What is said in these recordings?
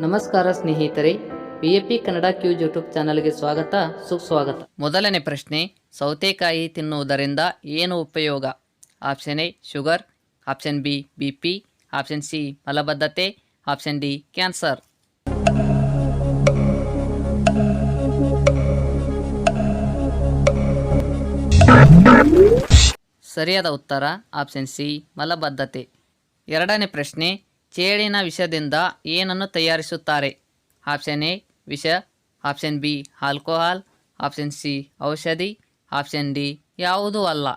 ನಮಸ್ಕಾರ ಸ್ನೇಹಿತರೆ V A P Kannada ಕ್ಯೂಸ್ ಯೂಟ್ಯೂಬ್ ಚಾನಲ್ಗೆ ಸ್ವಾಗತ, ಸುಸ್ವಾಗತ. ಮೊದಲನೇ ಪ್ರಶ್ನೆ, ಸೌತೆಕಾಯಿ ತಿನ್ನುವುದರಿಂದ ಏನು ಉಪಯೋಗ? Option A, sugar, option B B P option C, ಮಲಬದ್ಧತೆ, ಆಪ್ಷನ್ ಡಿ, ಕ್ಯಾನ್ಸರ್. ಸರಿಯಾದ ಉತ್ತರ, ಆಪ್ಷನ್ ಸಿ, ಮಲಬದ್ಧತೆ. ಎರಡನೇ ಪ್ರಶ್ನೆ ಚೇಳಿನ ವಿಷದಿಂದ ಏನನ್ನು ತಯಾರಿಸುತ್ತಾರೆ? ಆಪ್ಷನ್ ಎ, ವಿಷ. Option B, alcohol. Option C, ಔಷಧಿ. ಆಪ್ಷನ್ ಡಿ, ಯಾವುದೂ ಅಲ್ಲ.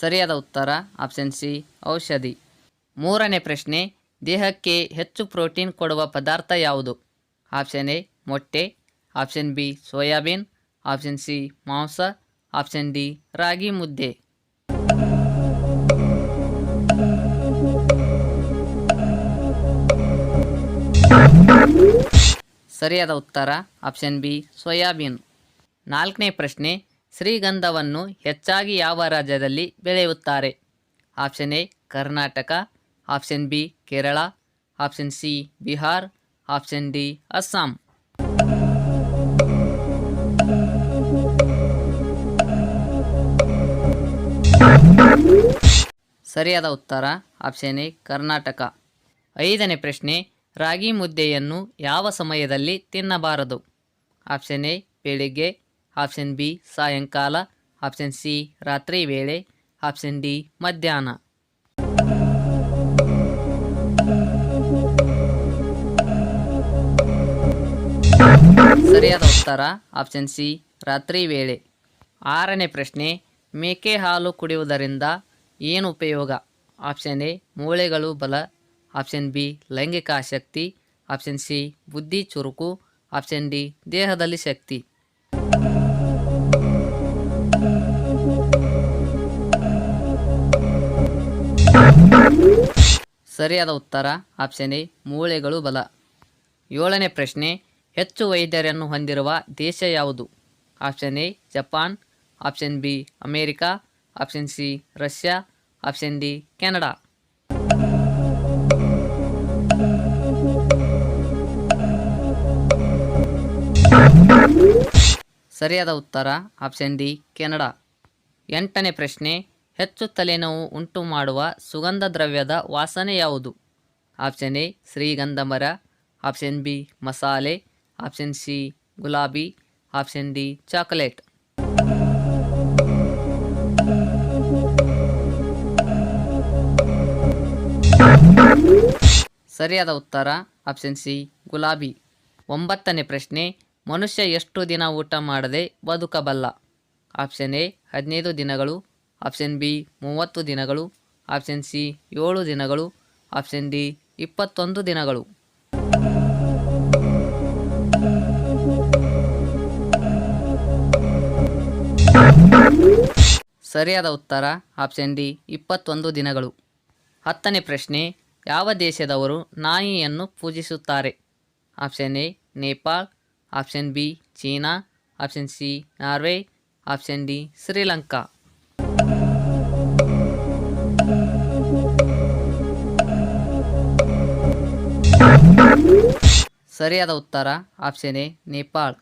ಸರಿಯಾದ ಉತ್ತರ, ಆಪ್ಷನ್ ಸಿ, ಔಷಧಿ. ಮೂರನೇ ಪ್ರಶ್ನೆ, ದೇಹಕ್ಕೆ ಹೆಚ್ಚು ಪ್ರೋಟೀನ್ ಕೊಡುವ ಪದಾರ್ಥ ಯಾವುದು? ಆಪ್ಷನ್ ಎ, ಮೊಟ್ಟೆ. Option B, soybean. Option C, ಮಾಂಸ. Option D, ragi mudde. ಸರಿಯಾದ ಉತ್ತರ, ಆಪ್ಷನ್ ಬಿ, ಸೋಯಾಬೀನ್. ನಾಲ್ಕನೇ ಪ್ರಶ್ನೆ, ಶ್ರೀಗಂಧವನ್ನು ಹೆಚ್ಚಾಗಿ ಯಾವ ರಾಜ್ಯದಲ್ಲಿ ಬೆಳೆಯುತ್ತಾರೆ? Option A, Karnataka. Option B, Kerala. Option C, Bihar. Option D, Assam. ಸರಿಯಾದ ಉತ್ತರ ಆಪ್ಷನ್ ಎ ಕರ್ನಾಟಕ. ಐದನೇ ಪ್ರಶ್ನೆ, ರಾಗಿ ಮುದ್ದೆಯನ್ನು ಯಾವ ಸಮಯದಲ್ಲಿ ತಿನ್ನಬಾರದು? ಆಪ್ಷನ್ ಎ ಬೆಳಿಗ್ಗೆ. ಆಪ್ಷನ್ ಬಿ ಸಾಯಂಕಾಲ. ಆಪ್ಷನ್ ಸಿ ರಾತ್ರಿ ವೇಳೆ. ಆಪ್ಷನ್ ಡಿ ಮಧ್ಯಾಹ್ನ. ಸರಿಯಾದ ಉತ್ತರ ಆಪ್ಷನ್ ಸಿ ರಾತ್ರಿ ವೇಳೆ. ಆರನೇ ಪ್ರಶ್ನೆ, ಮೇಕೆ ಹಾಲು ಕುಡಿಯುವುದರಿಂದ ಏನು ಉಪಯೋಗ? ಆಪ್ಷನ್ ಎ, ಮೂಳೆಗಳು ಬಲ. ಆಪ್ಷನ್ ಬಿ, ಲೈಂಗಿಕ ಆಸಕ್ತಿ. ಆಪ್ಷನ್ ಸಿ, ಬುದ್ಧಿ ಚುರುಕು. ಆಪ್ಷನ್ ಡಿ, ದೇಹದಲ್ಲಿ ಶಕ್ತಿ. ಸರಿಯಾದ ಉತ್ತರ, ಆಪ್ಷನ್ ಎ, ಮೂಳೆಗಳು ಬಲ. ಏಳನೇ ಪ್ರಶ್ನೆ, ಹೆಚ್ಚು ವೈದ್ಯರನ್ನು ಹೊಂದಿರುವ ದೇಶ ಯಾವುದು? Option A, Japan. Option B, America. Option C, Russia. Option D, Canada. ಸರಿಯಾದ ಉತ್ತರ, ಆಪ್ಷನ್ ಡಿ, ಕೆನಡಾ. ಎಂಟನೇ ಪ್ರಶ್ನೆ, ಹೆಚ್ಚು ತಲೆನೋವು ಉಂಟು ಮಾಡುವ ಸುಗಂಧ ದ್ರವ್ಯದ ವಾಸನೆ ಯಾವುದು? ಆಪ್ಷನ್ ಎ, ಶ್ರೀಗಂಧ ಮರ. ಆಪ್ಷನ್ ಬಿ, ಮಸಾಲೆ. ಆಪ್ಷನ್ ಸಿ, ಗುಲಾಬಿ. Option D, chocolate. ಸರಿಯಾದ ಉತ್ತರ ಆಪ್ಷನ್ ಸಿ ಗುಲಾಬಿ. ಒಂಬತ್ತನೇ ಪ್ರಶ್ನೆ, ಮನುಷ್ಯ ಎಷ್ಟು ದಿನ ಊಟ ಮಾಡದೆ ಬದುಕಬಲ್ಲ? ಆಪ್ಷನ್ ಎ ಹದಿನೈದು ದಿನಗಳು. ಆಪ್ಷನ್ ಬಿ ಮೂವತ್ತು ದಿನಗಳು. ಆಪ್ಷನ್ ಸಿ ಏಳು ದಿನಗಳು. ಆಪ್ಷನ್ ಡಿ ಇಪ್ಪತ್ತೊಂದು ದಿನಗಳು. ಸರಿಯಾದ ಉತ್ತರ ಆಪ್ಷನ್ ಡಿ ಇಪ್ಪತ್ತೊಂದು ದಿನಗಳು. ಹತ್ತನೇ ಪ್ರಶ್ನೆ ಯಾವ ದೇಶದವರು ನಾಯಿಯನ್ನು ಪೂಜಿಸುತ್ತಾರೆ? Option A, Nepal. Option B, China. Option C, Norway. Option D, Sri Lanka. ಸರಿಯಾದ ಉತ್ತರ, ಆಪ್ಷನ್ ಎ, ನೇಪಾಳ್.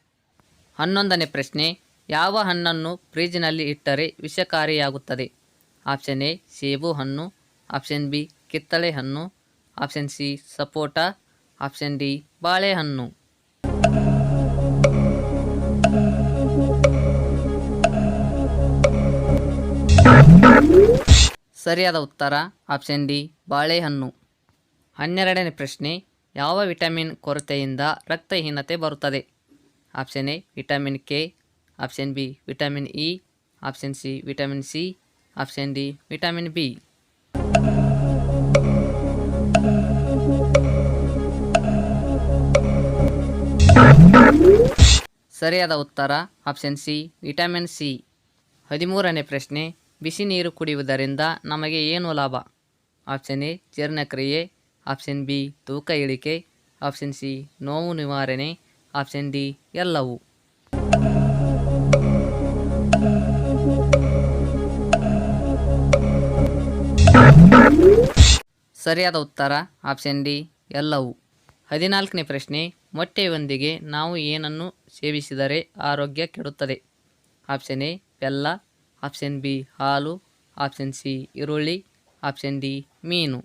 ಹನ್ನೊಂದನೇ ಪ್ರಶ್ನೆ, ಯಾವ ಹಣ್ಣನ್ನು ಫ್ರಿಜ್ನಲ್ಲಿ ಇಟ್ಟರೆ ವಿಷಕಾರಿಯಾಗುತ್ತದೆ? ಆಪ್ಷನ್ ಎ, ಸೇಬು ಹಣ್ಣು. ಆಪ್ಷನ್ ಬಿ ಕಿತ್ತಳೆ ಹಣ್ಣು option C sapota option D ಬಾಳೆಹಣ್ಣು. ಸರಿಯಾದ ಉತ್ತರ ಆಪ್ಷನ್ ಡಿ ಬಾಳೆಹಣ್ಣು. ಹನ್ನೆರಡನೇ ಪ್ರಶ್ನೆ, ಯಾವ ವಿಟಮಿನ್ ಕೊರತೆಯಿಂದ ರಕ್ತಹೀನತೆ ಬರುತ್ತದೆ? Option A vitamin K option B vitamin E option C vitamin C option D vitamin B ಸರಿಯಾದ ಉತ್ತರ ಆಪ್ಷನ್ ಸಿ ವಿಟಮಿನ್ ಸಿ ಹದಿಮೂರನೇ ಪ್ರಶ್ನೆ, ಬಿಸಿ ನೀರು ಕುಡಿಯುವುದರಿಂದ ನಮಗೆ ಏನು ಲಾಭ? ಆಪ್ಷನ್ ಎ ಜೀರ್ಣಕ್ರಿಯೆ. ಆಪ್ಷನ್ ಬಿ ತೂಕ ಇಳಿಕೆ. ಆಪ್ಷನ್ ಸಿ ನೋವು ನಿವಾರಣೆ. ಆಪ್ಷನ್ ಡಿ ಎಲ್ಲವೂ. ಸರಿಯಾದ ಉತ್ತರ ಆಪ್ಷನ್ ಡಿ ಎಲ್ಲವೂ. ಹದಿನಾಲ್ಕನೇ ಪ್ರಶ್ನೆ ಮೊಟ್ಟೆಯೊಂದಿಗೆ ನಾವು ಏನನ್ನು ಸೇವಿಸಿದರೆ ಆರೋಗ್ಯ ಕೆಡುತ್ತದೆ? ಆಪ್ಷನ್ ಎ, ಬೆಲ್ಲ. ಆಪ್ಷನ್ ಬಿ, ಹಾಲು. ಆಪ್ಷನ್ ಸಿ, ಈರುಳ್ಳಿ. ಆಪ್ಷನ್ ಡಿ, ಮೀನು.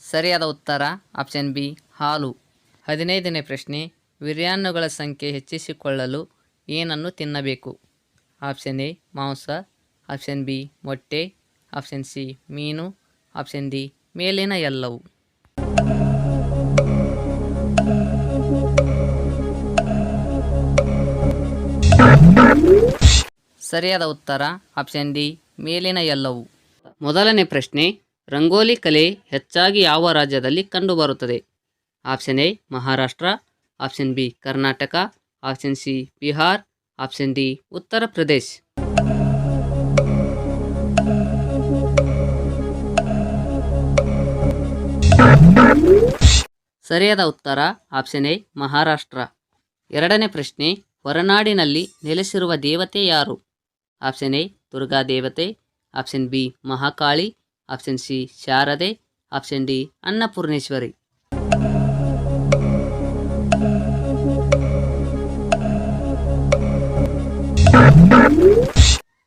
ಸರಿಯಾದ ಉತ್ತರ, ಆಪ್ಷನ್ ಬಿ, ಹಾಲು. ಹದಿನೈದನೇ ಪ್ರಶ್ನೆ ವಿರ್ಯಾನುಗಳ ಸಂಖ್ಯೆ ಹೆಚ್ಚಿಸಿಕೊಳ್ಳಲು ಏನನ್ನು ತಿನ್ನಬೇಕು? ಆಪ್ಷನ್ ಎ, ಮಾಂಸ. ಆಪ್ಷನ್ ಬಿ, ಮೊಟ್ಟೆ. ಆಪ್ಷನ್ ಸಿ, ಮೀನು. ಆಪ್ಷನ್ ಡಿ, ಮೇಲಿನ ಎಲ್ಲವು. ಸರಿಯಾದ ಉತ್ತರ, ಆಪ್ಷನ್ ಡಿ, ಮೇಲಿನ ಎಲ್ಲವು. ಮೊದಲನೇ ಪ್ರಶ್ನೆ, ರಂಗೋಲಿ ಕಲೆ ಹೆಚ್ಚಾಗಿ ಯಾವ ರಾಜ್ಯದಲ್ಲಿ ಕಂಡುಬರುತ್ತದೆ? Option A, Maharashtra. Option B, Karnataka. Option C, Bihar. Option D, Uttar Pradesh. ಸರಿಯಾದ ಉತ್ತರ ಆಪ್ಷನ್ ಎ ಮಹಾರಾಷ್ಟ್ರ. ಎರಡನೇ ಪ್ರಶ್ನೆ, ಹೊರನಾಡಿನಲ್ಲಿ ನೆಲೆಸಿರುವ ದೇವತೆ ಯಾರು? ಆಪ್ಷನ್ ಎ ದುರ್ಗಾ ದೇವತೆ option B Mahakali option C Sharade option D Annapoorneshwari.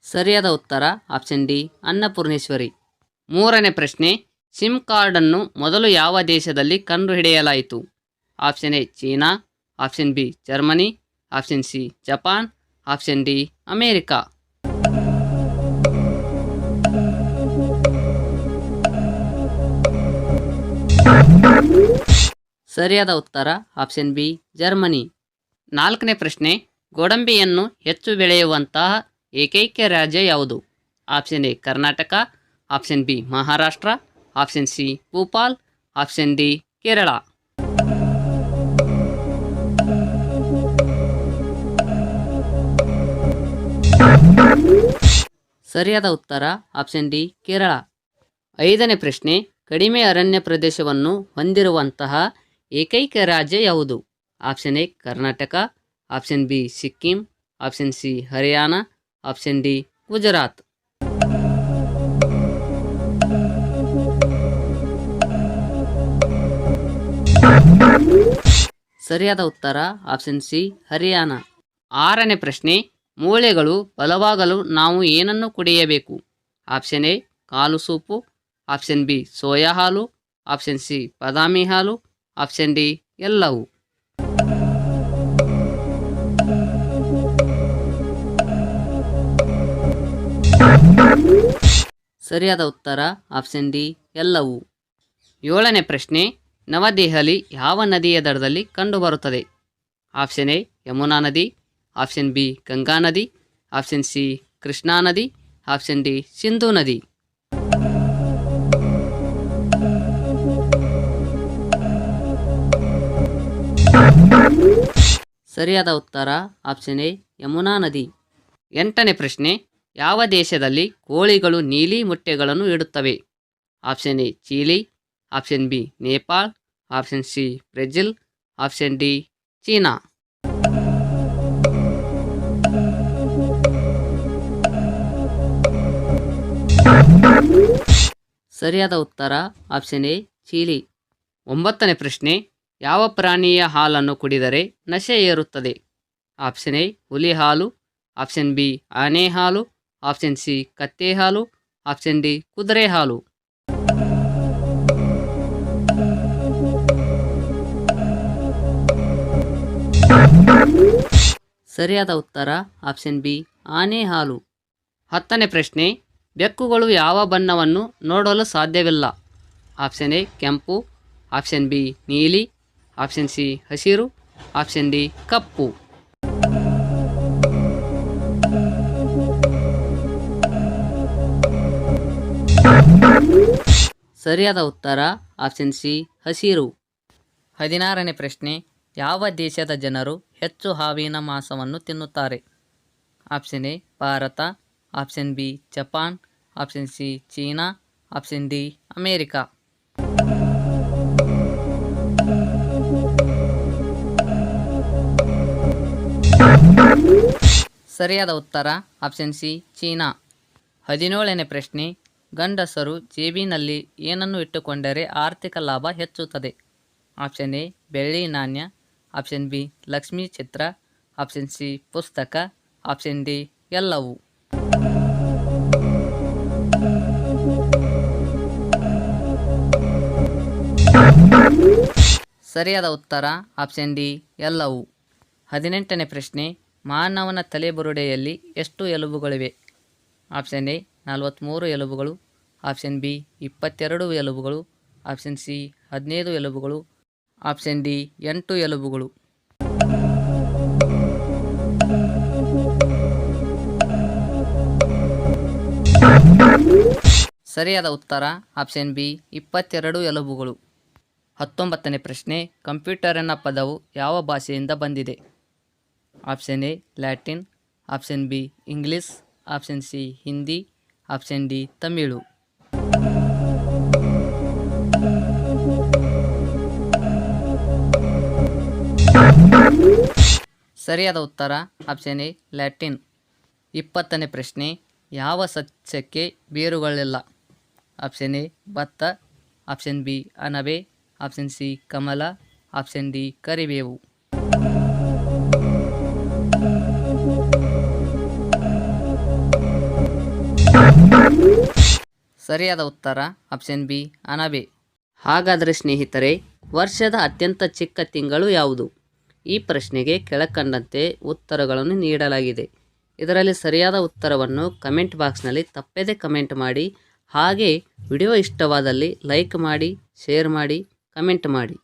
ಸರಿಯಾದ ಉತ್ತರ ಆಪ್ಷನ್ ಡಿ ಅನ್ನಪೂರ್ಣೇಶ್ವರಿ. ಮೂರನೇ ಪ್ರಶ್ನೆ ಸಿಮ್ ಕಾರ್ಡನ್ನು ಮೊದಲು ಯಾವ ದೇಶದಲ್ಲಿ ಕಂಡುಹಿಡಿಯಲಾಯಿತು? Option A, China, option B, Germany, option C, Japan, option D, America. ಸರಿಯಾದ ಉತ್ತರ, ಆಪ್ಷನ್ ಬಿ, ಜರ್ಮನಿ. ನಾಲ್ಕನೇ ಪ್ರಶ್ನೆ, ಗೋಡಂಬಿಯನ್ನು ಹೆಚ್ಚು ಬೆಳೆಯುವಂತಹ ಏಕೈಕ ರಾಜ್ಯ ಯಾವುದು? Option A, Karnataka, option B, Maharashtra option C, Bhopal. Option D, Kerala. ಸರಿಯಾದ ಉತ್ತರ, ಆಪ್ಷನ್ ಡಿ, ಕೇರಳ. ಐದನೇ ಪ್ರಶ್ನೆ, ಕಡಿಮೆ ಅರಣ್ಯ ಪ್ರದೇಶವನ್ನು ಹೊಂದಿರುವಂತಹ ಏಕೈಕ ರಾಜ್ಯ ಯಾವುದು? Option A, Karnataka. Option B, Sikkim. Option C, Haryana. Option D, Gujarat. ಸರಿಯಾದ ಉತ್ತರ ಆಪ್ಷನ್ ಸಿ ಹರಿಯಾಣ. ಆರನೇ ಪ್ರಶ್ನೆ, ಮೂಳೆಗಳು ಬಲವಾಗಲು ನಾವು ಏನನ್ನು ಕುಡಿಯಬೇಕು? ಆಪ್ಷನ್ ಎ ಕಾಲು ಸೂಪು. ಆಪ್ಷನ್ ಬಿ ಸೋಯಾ ಹಾಲು. ಆಪ್ಷನ್ ಸಿ ಬಾದಾಮಿ ಹಾಲು. ಆಪ್ಷನ್ ಡಿ ಎಲ್ಲವು. ಸರಿಯಾದ ಉತ್ತರ ಆಪ್ಷನ್ ಡಿ ಎಲ್ಲವು. ಏಳನೇ ಪ್ರಶ್ನೆ ನವದೆಹಲಿ ಯಾವ ನದಿಯ ದಡದಲ್ಲಿ ಕಂಡುಬರುತ್ತದೆ? ಆಪ್ಷನ್ ಎ, ಯಮುನಾ ನದಿ, ಆಪ್ಷನ್ ಬಿ, ಗಂಗಾ ನದಿ, ಆಪ್ಷನ್ ಸಿ, ಕೃಷ್ಣಾ ನದಿ, ಆಪ್ಷನ್ ಡಿ, ಸಿಂಧೂ ನದಿ. ಸರಿಯಾದ ಉತ್ತರ, ಆಪ್ಷನ್ ಎ, ಯಮುನಾ ನದಿ. ಎಂಟನೇ ಪ್ರಶ್ನೆ, ಯಾವ ದೇಶದಲ್ಲಿ ಕೋಳಿಗಳು ನೀಲಿ ಮೊಟ್ಟೆಗಳನ್ನು ಇಡುತ್ತವೆ? Option A, Chile option B Nepal option C Brazil option D China ಸರಿಯಾದ ಉತ್ತರ ಆಪ್ಷನ್ ಎ ಚೀಲಿ. ಒಂಬತ್ತನೇ ಪ್ರಶ್ನೆ, ಯಾವ ಪ್ರಾಣಿಯ ಹಾಲನ್ನು ಕುಡಿದರೆ ನಶೆ ಏರುತ್ತದೆ? ಆಪ್ಷನ್ ಎ ಹುಲಿ ಹಾಲು. ಆಪ್ಷನ್ ಬಿ ಆನೆ ಹಾಲು. ಆಪ್ಷನ್ ಸಿ ಕತ್ತೆ ಹಾಲು. ಆಪ್ಷನ್ ಡಿ ಕುದುರೆ ಹಾಲು. ಸರಿಯಾದ ಉತ್ತರ? ಆಪ್ಷನ್ ಬಿ, ಆನೆ ಹಾಲು. ಹತ್ತನೇ ಪ್ರಶ್ನೆ, ಬೆಕ್ಕುಗಳು ಯಾವ ಬಣ್ಣವನ್ನು ನೋಡಲು ಸಾಧ್ಯವಿಲ್ಲ? ಆಪ್ಷನ್ ಎ, ಕೆಂಪು. ಆಪ್ಷನ್ ಬಿ, ನೀಲಿ. ಆಪ್ಷನ್ ಸಿ, ಹಸಿರು. ಆಪ್ಷನ್ ಡಿ, ಕಪ್ಪು. ಸರಿಯಾದ ಉತ್ತರ? ಆಪ್ಷನ್ ಸಿ, ಹಸಿರು. ಹದಿನಾರನೇ ಪ್ರಶ್ನೆ ಯಾವ ದೇಶದ ಜನರು ಹೆಚ್ಚು ಹಾವಿನ ಮಾಂಸವನ್ನು ತಿನ್ನುತ್ತಾರೆ? Option A, Bharat. Option B, Japan. Option C, China. Option D, America. ಸರಿಯಾದ ಉತ್ತರ, ಆಪ್ಷನ್ ಸಿ, ಚೀನಾ. ಹದಿನೇಳನೇ ಪ್ರಶ್ನೆ, ಗಂಡಸರು ಜೇಬಿನಲ್ಲಿ ಏನನ್ನು ಇಟ್ಟುಕೊಂಡರೆ ಆರ್ಥಿಕ ಲಾಭ ಹೆಚ್ಚುತ್ತದೆ? ಆಪ್ಷನ್ ಎ, ಬೆಳ್ಳಿ ನಾಣ್ಯ. ಆಪ್ಷನ್ ಬಿ, ಲಕ್ಷ್ಮೀ ಚಿತ್ರ, ಆಪ್ಷನ್ ಸಿ, ಪುಸ್ತಕ, ಆಪ್ಷನ್ ಡಿ, ಎಲ್ಲವೂ. ಸರಿಯಾದ ಉತ್ತರ, ಆಪ್ಷನ್ ಡಿ, ಎಲ್ಲವೂ. ಹದಿನೆಂಟನೇ ಪ್ರಶ್ನೆ, ಮಾನವನ ತಲೆಬುರುಡೆಯಲ್ಲಿ ಎಷ್ಟು ಎಲುಬುಗಳಿವೆ? ಆಪ್ಷನ್ ಎ ನಲವತ್ತ್ಮೂರು ಎಲುಬುಗಳು. ಆಪ್ಷನ್ ಬಿ, ಇಪ್ಪತ್ತೆರಡು ಎಲುಬುಗಳು. ಆಪ್ಷನ್ ಸಿ, ಹದಿನೈದು ಎಲುಬುಗಳು. ಆಪ್ಷನ್ ಡಿ, ಎಂಟು ಎಲುಬುಗಳು. ಸರಿಯಾದ ಉತ್ತರ, ಆಪ್ಷನ್ ಬಿ, ಇಪ್ಪತ್ತೆರಡು ಎಲುಬುಗಳು. ಹತ್ತೊಂಬತ್ತನೇ ಪ್ರಶ್ನೆ ಕಂಪ್ಯೂಟರ್ ಎನ್ನ ಪದವು ಯಾವ ಭಾಷೆಯಿಂದ ಬಂದಿದೆ? Option A, Latin. Option B, English. Option C, Hindi. Option D, Tamil. ಸರಿಯಾದ ಉತ್ತರ? Option A, Latin. ಇಪ್ಪತ್ತನೇ ಪ್ರಶ್ನೆ, ಯಾವ ಸಸ್ಯಕ್ಕೆ ಬೇರುಗಳಿಲ್ಲ? ಆಪ್ಷನ್ ಎ, ಭತ್ತ. ಆಪ್ಷನ್ ಬಿ ಅನಬೆ ಆಪ್ಷನ್ ಸಿ, ಕಮಲ. ಆಪ್ಷನ್ ಡಿ, ಕರಿಬೇವು. ಸರಿಯಾದ ಉತ್ತರ? ಆಪ್ಷನ್ ಬಿ ಅನಬೆ ಹಾಗಾದರೆ ಸ್ನೇಹಿತರೆ, ವರ್ಷದ ಅತ್ಯಂತ ಚಿಕ್ಕ ತಿಂಗಳು ಯಾವುದು? ಈ ಪ್ರಶ್ನೆಗೆ ಕೆಳಕಂಡಂತೆ ಉತ್ತರಗಳನ್ನು ನೀಡಲಾಗಿದೆ. ಇದರಲ್ಲಿ ಸರಿಯಾದ ಉತ್ತರವನ್ನು ಕಮೆಂಟ್ ಬಾಕ್ಸ್ನಲ್ಲಿ ತಪ್ಪದೇ ಕಮೆಂಟ್ ಮಾಡಿ, ಹಾಗೆ ವಿಡಿಯೋ ಇಷ್ಟವಾದಲ್ಲಿ ಲೈಕ್ ಮಾಡಿ, ಶೇರ್ ಮಾಡಿ, ಕಮೆಂಟ್ ಮಾಡಿ.